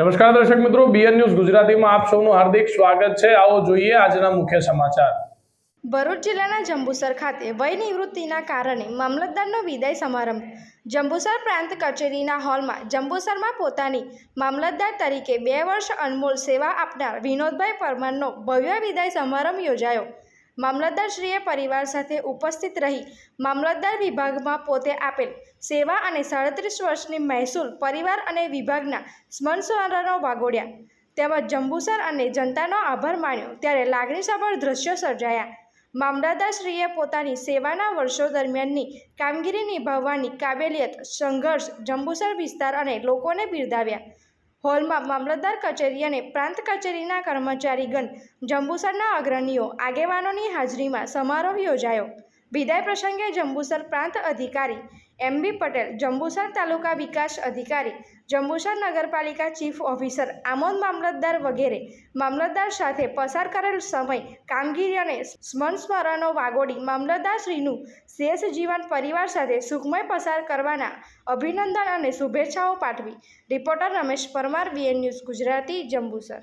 નમસ્કાર દર્શક મિત્રો બીએન ન્યૂઝ ગુજરાતીમાં આપ સૌનું હાર્દિક સ્વાગત છે. આવો જોઈએ આજના મુખ્ય સમાચાર. ભરૂચ જિલ્લાના જંબુસર ખાતે વય નિવૃત્તિના કારણે મામલતદારનો વિદાય સમારંભ. જંબુસર પ્રાંત કચેરીના હોલમાં જંબુસરમાં પોતાની મામલતદાર તરીકે બે વર્ષ અનમોલ સેવા આપનાર વિનોદભાઈ પરમારનો ભવ્ય વિદાય સમારંભ યોજાયો. મામલતદારશ્રીએ પરિવાર સાથે ઉપસ્થિત રહી મામલતદાર વિભાગમાં પોતે આપેલ સેવા અને સાડત્રીસ વર્ષની મહેસૂલ પરિવાર અને વિભાગના સ્મરણસ્મરણો વાગોડ્યા તેમજ જંબુસર અને જનતાનો આભાર માન્યો ત્યારે લાગણીસભર દ્રશ્યો સર્જાયા. મામલતદારશ્રીએ પોતાની સેવાના વર્ષો દરમિયાનની કામગીરી નિભાવવાની કાબેલિયત, સંઘર્ષ, જંબુસર વિસ્તાર અને લોકોને બિરદાવ્યા. હોલમાં મામલતદાર કચેરી અને પ્રાંત કચેરીના કર્મચારીગણ જંબુસરના અગ્રણીઓ આગેવાનોની હાજરીમાં સમારોહ યોજાયો. વિદાય પ્રસંગે જંબુસર પ્રાંત અધિકારી એમ બી પટેલ, જંબુસર તાલુકા વિકાસ અધિકારી, જંબુસર નગરપાલિકા ચીફ ઓફિસર, આમોદ મામલતદાર વગેરે. મામલતદાર સાથે પસાર કરેલ સમય, કામગીરી અને સ્મરણસ્મરણો વાગોડી મામલતદારશ્રીનું શેષ જીવન પરિવાર સાથે સુખમય પસાર કરવાના અભિનંદન અને શુભેચ્છાઓ પાઠવી. Reporter Ramesh Parmar, BN news Gujarati, Jambusar.